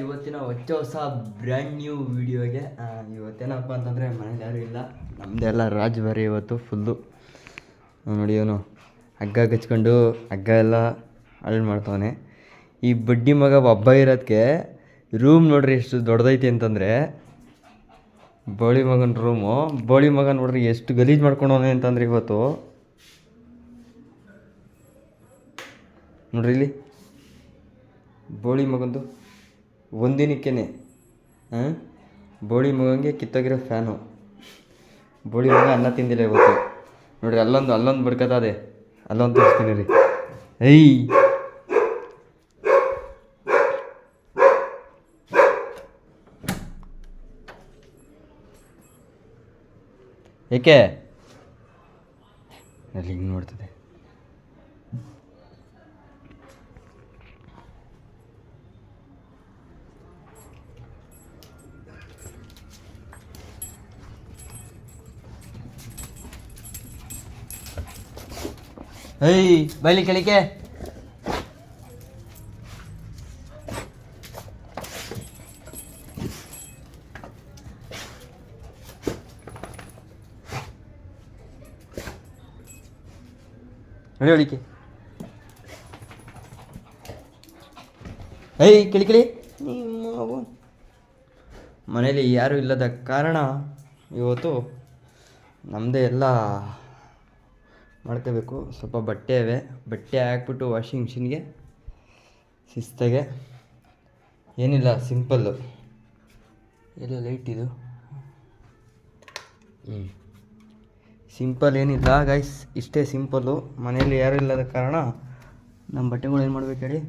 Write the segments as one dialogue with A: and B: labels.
A: ಇವತ್ತಿನ ಹೊಚ್ಚ ಹೊಸ brand new ವಿಡಿಯೋಗೆ ಇವತ್ತೇನಪ್ಪ ಅಂತಂದರೆ ಮನೇಲಿ ಯಾರೂ ಇಲ್ಲ. ನಮ್ಮದೆಲ್ಲ ರಾಜ್ ಬರೀ ಇವತ್ತು ಫುಲ್ಲು ನೋಡಿ ಅವನು ಹಗ್ಗ ಕಚ್ಕೊಂಡು ಹಗ್ಗ ಎಲ್ಲ ಹಾಳು ಮಾಡ್ತಾವನೆ. ಈ ಬಡ್ಡಿ ಮಗ ಒಬ್ಬ ಇರೋದಕ್ಕೆ ರೂಮ್ ನೋಡ್ರಿ ಎಷ್ಟು ದೊಡ್ಡದೈತಿ ಅಂತಂದರೆ, ಬೋಳಿ ಮಗನ ರೂಮು ಬೋಳಿ ಮಗ ನೋಡ್ರಿ ಎಷ್ಟು ಗಲೀಜು ಮಾಡ್ಕೊಂಡವನೆ ಅಂತಂದ್ರೆ ಇವತ್ತು. ನೋಡ್ರಿ ಇಲ್ಲಿ. ಬೋಳಿ ಮಗಂದು. ಒಂದಿನಕ್ಕೇನೆ ಹಾಂ ಬೋಳಿ ಮಗಂಗೆ ಕಿತ್ತೋಗಿರೋ ಫ್ಯಾನು. ಬೋಳಿ ಮಗ ಅನ್ನ ತಿಂದಿಲ್ಲ ಇವತ್ತು. ನೋಡಿರಿ, ಅಲ್ಲೊಂದು ಅಲ್ಲೊಂದು ಬಡ್ಕತ್ತದೆ ಅಲ್ಲೊಂದು ತೋರಿಸ್ತೀನಿ ರೀ. ಏಯ್! ಏಕೆ? ಅಲ್ಲಿ ಹಿಂಗೆ ನೋಡ್ತದೆ. ಏಯ್ ಬೈಲಿ ಕೆಳಿಕೆ ಹೇಳಿಕೆ ಏಯ್ ಕಿಳಿ ಕಿಳಿ. ನಿಮ್ಮ ಮನೇಲಿ ಯಾರೂ ಇಲ್ಲದ ಕಾರಣ ಇವತ್ತು ನಮ್ಮದೇ ಎಲ್ಲ ಮಾಡ್ಕೋಬೇಕು. ಸ್ವಲ್ಪ ಬಟ್ಟೆ ಇವೆ. ಬಟ್ಟೆ ಹಾಕ್ಬಿಟ್ಟು ವಾಷಿಂಗ್ ಮಿಷಿನ್ಗೆ ಶಿಸ್ತಾಗೆ. ಏನಿಲ್ಲ ಸಿಂಪಲ್ಲು ಎಲ್ಲ ಲೈಟ್ ಇದು. ಹ್ಞೂ ಸಿಂಪಲ್ ಏನಿಲ್ಲ ಗೈಸ್ ಇಷ್ಟೇ ಸಿಂಪಲ್ಲು ಮನೆಯಲ್ಲಿ ಯಾರೂ ಇಲ್ಲದ ಕಾರಣ ನಮ್ಮ ಬಟ್ಟೆಗಳು ಏನು ಮಾಡ್ಬೇಕು ಹೇಳಿ?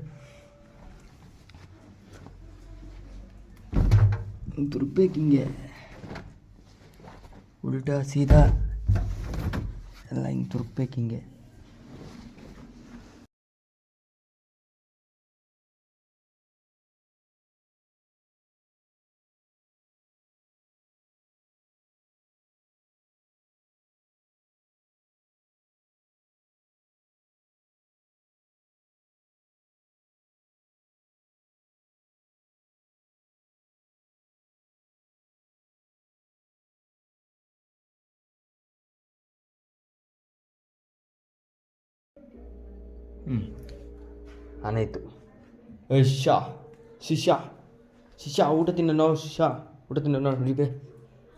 A: ತುರ್ಬೇಕು ಹಿಂಗೆ ಉಲ್ಟಾ ಸೀದಾ ಎಲ್ಲ ಹಿಂಗೆ ತುರ್ಬೇಕು ಹಿಂಗೆ. ಆನಾಯ್ತು ಶಾ ಶಿಶಾ ಶಿಷ್ಯ ಊಟ ತಿನ್ನೋ ಶಿಶಾ ಊಟ ತಿನ್ನೋ ಹುಡುಗಿ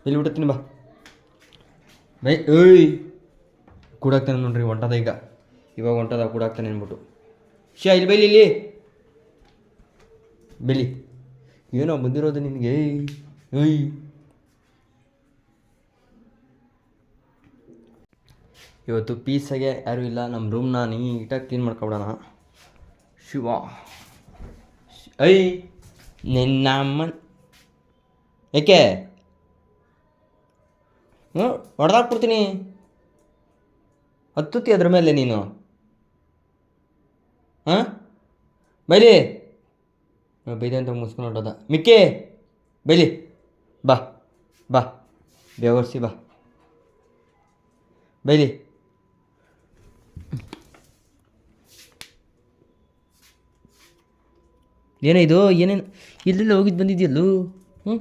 A: ಇಲ್ಲಿ ಊಟ ತಿನ್ನ ಬಾ. ಬೈ ಏಯ್ ಕೂಡಾಕ್ತಾನೆ ನೋಡ್ರಿ ಒಂಟದ ಈಗ. ಇವಾಗ ಹೊಂಟದ ಕೂಡಾಕ್ತಾನೆ ಅಂದ್ಬಿಟ್ಟು. ಶಿಶಾ ಇಲ್ಲಿ ಬೈಲಿ ಇಲ್ಲಿ. ಬೆಲಿ. ಏನೋ ಬಂದಿರೋದು ನಿನಗೆ ಏಯ್ ಏಯ್. ಇವತ್ತು ಪೀಸಾಗೆ ಯಾರೂ ಇಲ್ಲ ನಮ್ಮ ರೂಮ್ನ ನೀಟಾಗಿ ಕ್ಲೀನ್ ಮಾಡ್ಕೊಬಿಡೋಣ. ಶಿವ. ಐ, ನಿನ್ನ ಅಮ್ಮನ್. ಏಕೆ? ಹ್ಞೂ ಹೊಡೆದಾಕ್ಬಿಡ್ತೀನಿ. ಹತ್ತುತ್ತಿ ಅದ್ರ ಮೇಲೆ ನೀನು. ಹಾಂ? ಬೈಲಿ. ಬೈದೆ ಅಂತ ಮುಸ್ಕೊಂಡು ಹೊಟ್ಟೋದ ಮಿಕ್ಕಿ, ಬೈಲಿ. ಬಾ ಬಾ. ಬೇವರ್ಸಿ ಬಾ. ಬೈಲಿ. ಏನೋ ಇದು, ಏನೇನು, ಇಲ್ಲೆಲ್ಲ ಹೋಗಿದ್ದು ಬಂದಿದೆಯಲ್ಲೂ? ಹ್ಞೂ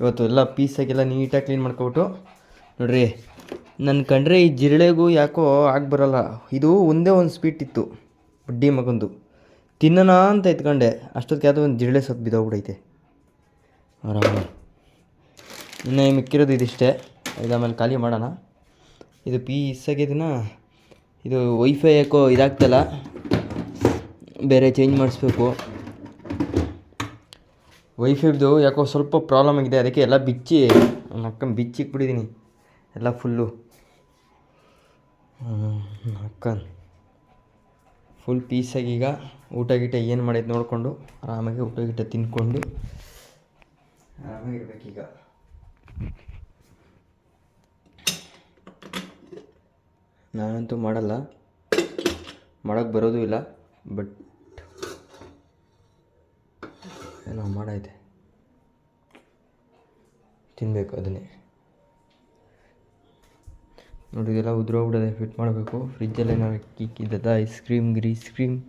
A: ಇವತ್ತು ಎಲ್ಲ ಪೀಸಾಗೆಲ್ಲ ನೀಟಾಗಿ ಕ್ಲೀನ್ ಮಾಡ್ಕೊಬಿಟ್ಟು, ನೋಡ್ರಿ ನನ್ನ ಕಂಡ್ರೆ ಈ ಜಿರಳೆಗೂ ಯಾಕೋ ಆಗಿ ಬರೋಲ್ಲ. ಇದು ಒಂದೇ ಒಂದು ಸ್ವೀಟ್ ಇತ್ತು, ಬಡ್ಡಿ ಮಗಂದು. ತಿನ್ನೋಣ ಅಂತ ಎತ್ಕೊಂಡೆ. ಅಷ್ಟೊತ್ತಿಗೆ ಯಾವುದೋ ಒಂದು ಜಿರಳೆ ಸತ್ತು ಬಿದ್ದೋಗ್ಬಿಡೈತೆ ಆರಾಮ ಇನ್ನು ಮಿಕ್ಕಿರೋದು ಇದಿಷ್ಟೇ. ಇದು ಆಮೇಲೆ ಖಾಲಿ ಮಾಡೋಣ. ಇದು ಪೀಸ್ ದಿನ ಇದು ವೈಫೈ ಯಾಕೋ ಇದಾಗ್ತಲ್ಲ. ಬೇರೆ ಚೇಂಜ್ ಮಾಡಿಸ್ಬೇಕು. ವೈಫೈದು ಯಾಕೋ ಸ್ವಲ್ಪ ಪ್ರಾಬ್ಲಮ್ ಆಗಿದೆ. ಅದಕ್ಕೆ ಎಲ್ಲ ಬಿಚ್ಚಿ ಅಕ್ಕ ಬಿಚ್ಚಿಕ್ಬಿಟ್ಟಿದ್ದೀನಿ ಎಲ್ಲ ಫುಲ್ಲು ಅಕ್ಕನ್. ಫುಲ್ ಪೀಸಾಗಿ ಈಗ ಊಟ ಗೀಟ ಏನು ಮಾಡೈತೆ ನೋಡಿಕೊಂಡು, ಆರಾಮಾಗಿ ಊಟ ಗೀಟ ತಿನ್ಕೊಂಡು, ಆರಾಮಾಗಿರ್ಬೇಕೀಗ. ನಾನಂತೂ ಮಾಡಲ್ಲ. ಮಾಡೋಕ್ಕೆ ಬರೋದು ಇಲ್ಲ ಬಟ್ ಏನೋ ಮಾಡೈತೆ. ತಿನ್ನಬೇಕು ಅದನ್ನೇ. ನೋಡಿ, ಇದೆಲ್ಲ ಉದ್ರೋಗ್ಬಿಡದೆ ಫಿಟ್ ಮಾಡಬೇಕು. ಫ್ರಿಜ್ಜಲ್ಲಿ ಏನಾದ್ರು ಕಿಕ್ಕಿದ್ದದ ಐಸ್ ಕ್ರೀಮ್ ಗ್ರೀಸ್ ಕ್ರೀಮ್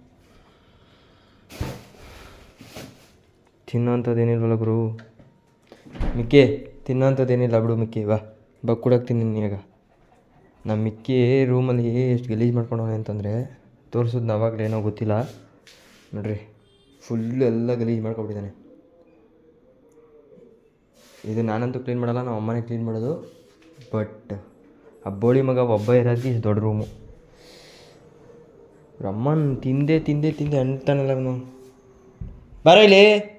A: ತಿನ್ನೋಂಥದ್ದೇನಿಲ್ವಲ್ಲ ಗುರು. ಮಿಕ್ಕಿ, ತಿನ್ನೋಂಥದ್ದೇನಿಲ್ಲ ಬಿಡು ಮಿಕ್ಕಿ, ಬಾ. ಬಾ ತಿನ್ನಿ ನಿನಗ. ನಮ್ಮ ಮಿಕ್ಕಿ ರೂಮಲ್ಲಿ ಎಷ್ಟು ಗಲೀಜು ಮಾಡ್ಕೊಂಡವನೆ ಅಂತಂದರೆ ತೋರ್ಸೋದು ನಾವಾಗಲೇ ಏನೋ ಗೊತ್ತಿಲ್ಲ. ನೋಡ್ರಿ ಫುಲ್ ಎಲ್ಲ ಗಲೀಜು ಮಾಡ್ಕೊಬಿಟ್ಟಿದ್ದಾನೆ. ಇದು ನಾನಂತೂ ಕ್ಲೀನ್ ಮಾಡಲ್ಲ, ನಮ್ಮ ಅಮ್ಮನೇ ಕ್ಲೀನ್ ಮಾಡೋದು. ಬಟ್ ಅಬ್ಬೋಳಿ ಮಗ ಒಬ್ಬ ಇರೋದು ಇಷ್ಟು ದೊಡ್ಡ ರೂಮು ಅಮ್ಮನ ತಿಂದೆ ತಿಂದೆ ತಿಂದೆ ಅಂತಾನಲ್ಲ ಅವನು. ಬರ ಇಲ್ಲಿ.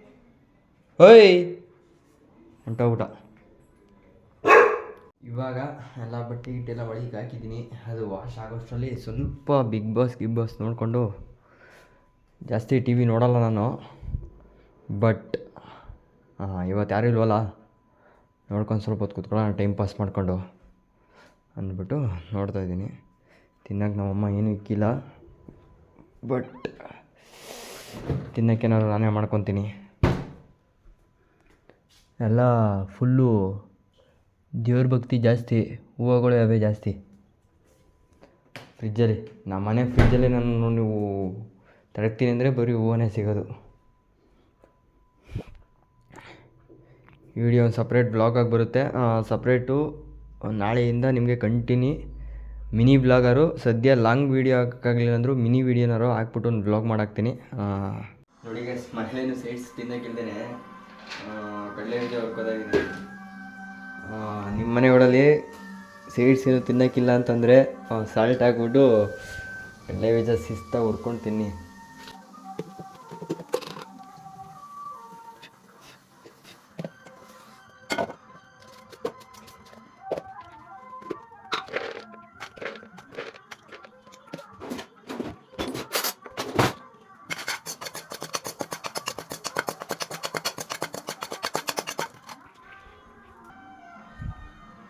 A: ಓಯ್! ಹೊಂಟೋಗ್ಬಿಟ್ಟ ಇವಾಗ ಎಲ್ಲ ಬಟ್ಟೆ ಗಿಟ್ಟೆಲ್ಲ ಒಳಗೆ ಹಾಕಿದ್ದೀನಿ. ಅದು ವಾಶ್ ಆಗೋಷ್ಟರಲ್ಲಿ ಸ್ವಲ್ಪ ಬಿಗ್ ಬಾಸ್ ಗಿಗ್ ಬಾಸ್ ನೋಡಿಕೊಂಡು ಜಾಸ್ತಿ ಟಿ ವಿ ನೋಡಲ್ಲ ನಾನು. ಬಟ್ ಇವತ್ತು ಯಾರೂ ಇಲ್ವಲ್ಲ? ನೋಡ್ಕೊಂಡು ಸ್ವಲ್ಪ ಹೊತ್ತು ಕೂತ್ಕೊಳ್ಳೋಣ ಟೈಮ್ ಪಾಸ್ ಮಾಡಿಕೊಂಡು ಅಂದ್ಬಿಟ್ಟು ನೋಡ್ತಾ ಇದ್ದೀನಿ. ತಿನ್ನಕ್ಕೆ ನಮ್ಮಮ್ಮ ಏನೂ ಇಕ್ಕಿಲ್ಲ. ಬಟ್ ತಿನ್ನೋಕ್ಕೇನಾದ್ರು ನಾನೇ ಮಾಡ್ಕೊತೀನಿ. ಎಲ್ಲ ಫುಲ್ಲು ದೇವ್ರ ಭಕ್ತಿ ಜಾಸ್ತಿ, ಹೂವುಗಳು ಅವೇ ಜಾಸ್ತಿ. ಫ್ರಿಜ್ಜಲ್ಲಿ ನಮ್ಮ ಮನೆ ಫ್ರಿಜ್ಜಲ್ಲಿ ನಾನು ನೀವು ತಡಕ್ತೀನಿ ಅಂದರೆ ಬರೀ ಹೂವನೇ ಸಿಗೋದು. ವಿಡಿಯೋ ಒಂದು ಸಪ್ರೇಟ್ ಬ್ಲಾಗಾಗಿ ಬರುತ್ತೆ. ಸಪ್ರೇಟು ನಾಳೆಯಿಂದ ನಿಮಗೆ ಕಂಟಿನ್ಯೂ ಮಿನಿ ಬ್ಲಾಗರು ಸದ್ಯ ಲಾಂಗ್ ವೀಡಿಯೋ ಹಾಕೋಕ್ಕಾಗಲಿಲ್ಲ ಅಂದರೂ ಮಿನಿ ವೀಡಿಯೋನಾರು ಹಾಕ್ಬಿಟ್ಟು ಒಂದು ಬ್ಲಾಗ್ ಮಾಡಾಕ್ತೀನಿ. ನೋಡಿ ಸೇಟ್ಸ್ ಸೈಡ್ಸ್ ತಿನ್ನೋಕ್ಕಿಲ್ದೇ ಕಡಲೆ ಬೀಜ ನಿಮ್ಮ ಮನೆಗಳಲ್ಲಿ ಸ್ವೀಟ್ಸ್ ಏನು ತಿನ್ನೋಕ್ಕಿಲ್ಲ ಅಂತಂದರೆ ಸಾಲ್ಟ್ ಹಾಕ್ಬಿಟ್ಟು ಕಡಲೆ ಬೀಜ ಶಿಸ್ತಾಗಿ ಹುರ್ಕೊಂಡು ತಿನ್ನಿ.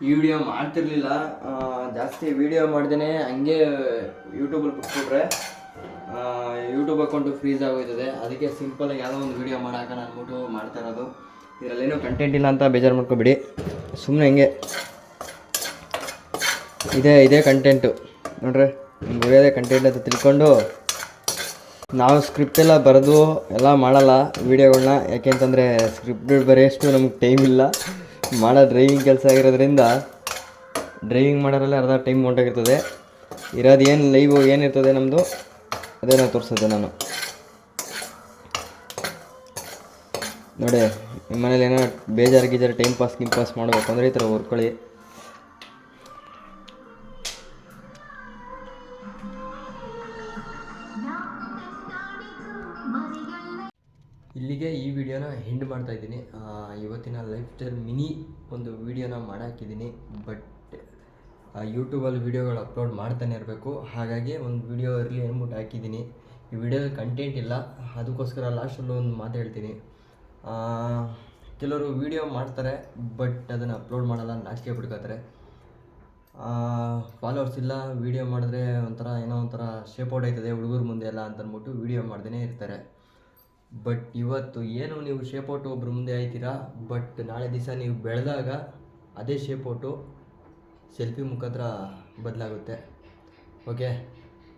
A: ಈ ವಿಡಿಯೋ ಮಾಡ್ತಿರ್ಲಿಲ್ಲ. ಜಾಸ್ತಿ ವಿಡಿಯೋ ಮಾಡ್ದೇ ಹಂಗೆ ಯೂಟ್ಯೂಬಲ್ಲಿ ಬಿಟ್ಬಿಟ್ರೆ ಯೂಟ್ಯೂಬ್ ಅಕೌಂಟು ಫ್ರೀಸ್ ಆಗೋಯ್ತದೆ. ಅದಕ್ಕೆ ಸಿಂಪಲಾಗಿ ಯಾವುದೋ ಒಂದು ವಿಡಿಯೋ ನಾನು ಅಂದ್ಬಿಟ್ಟು ಮಾಡ್ತಾ ಇರೋದು. ಇದರಲ್ಲೇನೂ ಕಂಟೆಂಟ್ ಇಲ್ಲ ಅಂತ ಬೇಜಾರು ಮಾಡ್ಕೋಬಿಡಿ. ಸುಮ್ಮನೆ ಹಿಂಗೆ. ಇದೇ ಇದೇ ಕಂಟೆಂಟು ನೋಡ್ರಿ, ನಿಮ್ಗೆ ಒಳ್ಳೆಯದೇ ಕಂಟೆಂಟ್ ಅಂತ ತಿಳ್ಕೊಂಡು ನಾವು ಸ್ಕ್ರಿಪ್ಟ್ ಎಲ್ಲ ಬರೆದು ಎಲ್ಲ ಮಾಡಲ್ಲ ವೀಡಿಯೋಗಳನ್ನ ಯಾಕೆಂತಂದರೆ ಸ್ಕ್ರಿಪ್ಟ್ ಬರೆಯೋಷ್ಟು ನಮ್ಗೆ ಟೈಮ್ ಇಲ್ಲ. ಮಾಡೋ ಡ್ರೈವಿಂಗ್ ಕೆಲಸ ಆಗಿರೋದ್ರಿಂದ ಡ್ರೈವಿಂಗ್ ಮಾಡೋದ್ರಲ್ಲೇ ಅರ್ಧ ಟೈಮ್ ಹೊಂಟೋಗಿರ್ತದೆ ಇರೋದು ಏನು ಲೈವ್ ಏನಿರ್ತದೆ ನಮ್ಮದು ಅದೇ ನಾನು ತೋರಿಸೋದು ನಾನು. ನೋಡಿ ನಿಮ್ಮ ಮನೇಲಿ ಏನೋ ಬೇಜಾರು ಗೀಜಾರು ಟೈಮ್ ಪಾಸ್ ಗಿಮ್ ಪಾಸ್ ಮಾಡಬೇಕು ಅಂದರೆ ಈ ಥರ ಹೊರ್ಕೊಳ್ಳಿ. ಇಲ್ಲಿಗೆ ಈ ವಿಡಿಯೋನ ಹೆಂಡ್ ಮಾಡ್ತಾ ಇದ್ದೀನಿ. ಇವತ್ತಿನ ಲೈಫ್ ಸ್ಟೈಲ್ ಮಿನಿ ಒಂದು ವಿಡಿಯೋನ ಮಾಡಾಕಿದ್ದೀನಿ. ಬಟ್ ಯೂಟ್ಯೂಬಲ್ಲಿ ವೀಡಿಯೋಗಳು ಅಪ್ಲೋಡ್ ಮಾಡ್ತಾನೆ ಇರಬೇಕು. ಹಾಗಾಗಿ ಒಂದು ವಿಡಿಯೋ ಇರಲಿ ಅಂದ್ಬಿಟ್ಟು ಹಾಕಿದ್ದೀನಿ. ಈ ವಿಡಿಯೋದಲ್ಲಿ ಕಂಟೆಂಟ್ ಇಲ್ಲ. ಅದಕ್ಕೋಸ್ಕರ ಲಾಸ್ಟಲ್ಲಿ ಒಂದು ಮಾತು ಹೇಳ್ತೀನಿ. ಕೆಲವರು ವೀಡಿಯೋ ಮಾಡ್ತಾರೆ ಬಟ್ ಅದನ್ನು ಅಪ್ಲೋಡ್ ಮಾಡಲ್ಲ ನಾಚಿಕೆ ಬಿಡ್ಕೋತಾರೆ ಫಾಲೋವರ್ಸ್ ಇಲ್ಲ. ವೀಡಿಯೋ ಮಾಡಿದ್ರೆ ಒಂಥರ ಏನೋ ಒಂಥರ ಶೇಪ್ ಔಟ್ ಆಯ್ತದೆ, ಹುಡುಗರ ಮುಂದೆ ಎಲ್ಲ ಅಂತ ಅಂದ್ಬಿಟ್ಟು ವೀಡಿಯೋ ಮಾಡ್ದೇ ಇರ್ತಾರೆ. ಬಟ್ ಇವತ್ತು ಏನು ನೀವು ಶೇಪ್ ಔಟ್ ಒಬ್ರ ಮುಂದೆ ಆಯ್ತೀರಾ? ಬಟ್ ನಾಳೆ ದಿವಸ ನೀವು ಬೆಳೆದಾಗ ಅದೇ ಶೇಪೌಟು ಸೆಲ್ಫಿ ಮುಖಾಂತರ ಬದಲಾಗುತ್ತೆ. ಓಕೆ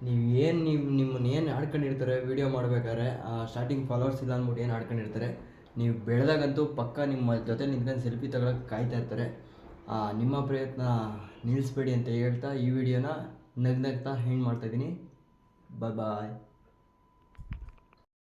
A: ನೀವು ಏನು ನೀವು ನಿಮ್ಮನ್ನು ಏನು ಆಡ್ಕೊಂಡಿರ್ತಾರೆ ವೀಡಿಯೋ ಮಾಡ್ಬೇಕಾದ್ರೆ ಸ್ಟಾರ್ಟಿಂಗ್ ಫಾಲೋವರ್ಸ್ ಇಲ್ಲ ಅಂದ್ಬಿಟ್ಟು ಏನು ಆಡ್ಕೊಂಡಿರ್ತಾರೆ, ನೀವು ಬೆಳೆದಾಗಂತೂ ಪಕ್ಕ ನಿಮ್ಮ ಜೊತೆ ನಿಂತ್ಕೊಂಡು ಸೆಲ್ಫಿ ತಗೊಳಕ್ಕೆ ಕಾಯ್ತಾ ಇರ್ತಾರೆ. ನಿಮ್ಮ ಪ್ರಯತ್ನ ನಿಲ್ಲಿಸ್ಬೇಡಿ ಅಂತ ಹೇಳ್ತಾ ಈ ವಿಡಿಯೋನ ನಗ್ನಗ್ತಾ ಹೆಂಗೆ ಮಾಡ್ತಾಯಿದ್ದೀನಿ ಬಾಯ್ ಬಾಯ್